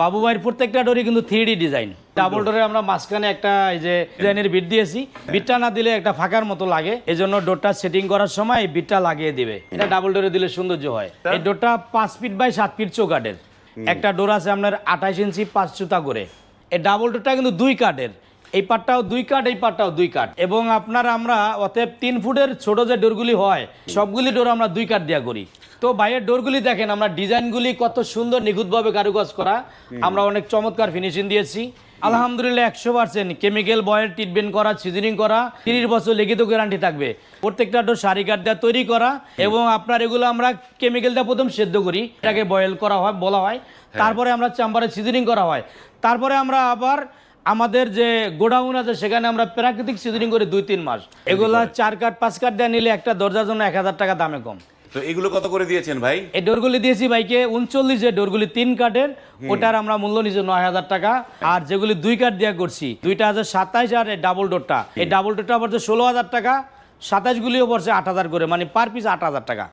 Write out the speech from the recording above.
বাবু ভাইয়ের প্রত্যেকটা ডোরি কিন্তু থ্রি ডিজাইন ডাবল ডোরে আমরা মাঝখানে একটা এই যে ডিজাইনের বিট দিয়েছি। বিটটা না দিলে একটা ফাঁকার মতো লাগে। এই জন্য ডোরটা সেটিং করার সময় এই বিটটা লাগিয়ে দিবে। এটা ডাবল ডোরে দিলে সৌন্দর্য হয়। এই ডোরটা পাঁচ ফিট বাই সাত ফিট চৌকাটের একটা ডোর আছে আপনার আঠাইশ ইঞ্চি পাঁচ চুতা করে। এই ডাবল ডোরটা কিন্তু দুই কাঠের। এই পাটটাও দুই কাঠ এই পাটটাও দুই কাঠ। এবং আপনার আমরা অতএব তিন ফুটের ছোট যে ডোরগুলি হয় সবগুলি ডোর আমরা দুই কাঠ দিয়া করি। তো বাইরের ডোরগুলি দেখেন আমরা ডিজাইনগুলি কত সুন্দর নিখুঁতভাবে কারুকাজ করা। আমরা অনেক চমৎকার ফিনিশিং দিয়েছি। আলহামদুলিল্লাহ একশো পার্সেন্ট কেমিক্যাল বয়েল ট্রিটমেন্ট করা সিজনিং করা তিরিশ বছর লিখিত গ্যারান্টি থাকবে। প্রত্যেকটা ডোর সারি কাঠ দেওয়া তৈরি করা এবং আপনার এগুলো আমরা কেমিক্যালটা প্রথম সেদ্ধ করি। এটাকে বয়েল করা হয় বলা হয়। তারপরে আমরা চাম্বারে সিজনিং করা হয়। তারপরে আমরা আবার আমাদের যে গোডাউন আছে সেখানে আমরা প্রাকৃতিক সিজনিং করি দুই তিন মাস। এগুলা চার কাঠ পাঁচ কাঠ দেওয়া নিলে একটা দরজার জন্য এক হাজার টাকা দামে কম। তো এগুলো কত করে দিয়েছেন ভাই? এই ডোরগুলি দিয়েছি বাইকে উনচল্লিশ যে ডোরগুলি তিন কাঠের ওটার আমরা মূল্য নিচ্ছি নয় হাজার টাকা। আর যেগুলি দুই কাঠ দেওয়া করছি দুইটা হাজার সাতাইশ আর এই ডাবল ডোরটা এই ডাবল ডোরটা পড়ছে ষোলো হাজার টাকা সাতাইশ গুলিও পড়ছে আট হাজার করে মানে পার পিস আট হাজার টাকা।